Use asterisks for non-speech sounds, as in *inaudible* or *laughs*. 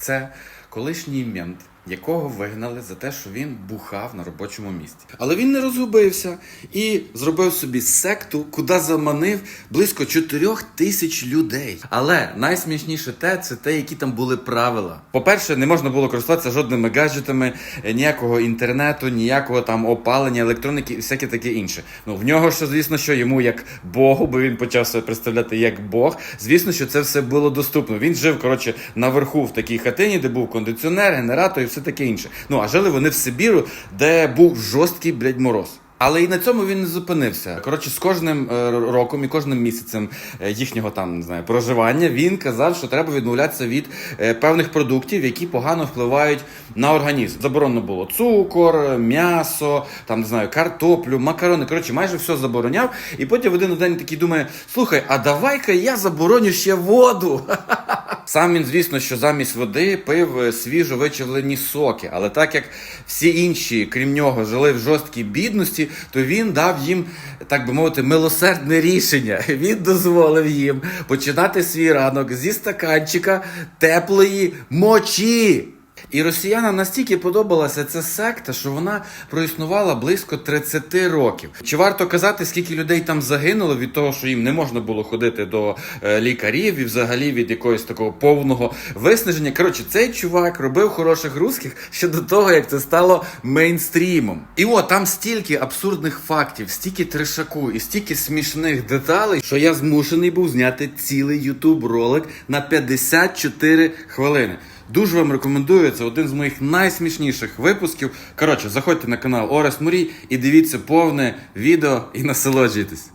Це колишній мент, якого вигнали за те, що він бухав на робочому місці. Але він не розгубився і зробив собі секту, куди заманив близько 4 тисяч людей. Але найсмішніше те, це те, які там були правила. По-перше, не можна було користуватися жодними гаджетами, е, ніякого інтернету, ніякого там опалення, електроніки і всяке таке інше. Ну в нього ж, звісно, що йому як Богу, бо він почав себе представляти як Бог. Звісно, що це все було доступно. Він жив, коротше, наверху в такій хатині, де був кондиціонер, генератор і все таке інше. Ну а жили вони в Сибіру, де був жорсткий блядь, мороз. Але і на цьому він не зупинився. Коротше, з кожним е, роком і кожним місяцем е, їхнього там не знаю проживання він казав, що треба відмовлятися від е, певних продуктів, які погано впливають на організм. Заборонено було цукор, м'ясо, там не знаю, картоплю, макарони. Коротше, майже все забороняв. І потім в один день такий думає: слухай, а давай-ка я забороню ще воду. *laughs* Сам він, звісно, що замість води пив е, свіжо вичавлені соки. Але так як всі інші, крім нього, жили в жорсткій бідності, то він дав їм, так би мовити, милосердне рішення. *laughs* Він дозволив їм починати свій ранок зі стаканчика теплої мочі. І росіянам настільки подобалася ця секта, що вона проіснувала близько 30 років. Чи варто казати, скільки людей там загинуло від того, що їм не можна було ходити до е, лікарів і взагалі від якогось такого повного виснаження? Коротше, цей чувак робив хороших русських ще до того, як це стало мейнстрімом. І от там стільки абсурдних фактів, стільки трешаку і стільки смішних деталей, що я змушений був зняти цілий ютуб ролик на 54 хвилини. Дуже вам рекомендую. Це один з моїх найсмішніших випусків. Коротше, заходьте на канал Орес Мурій і дивіться повне відео і насолоджуйтесь.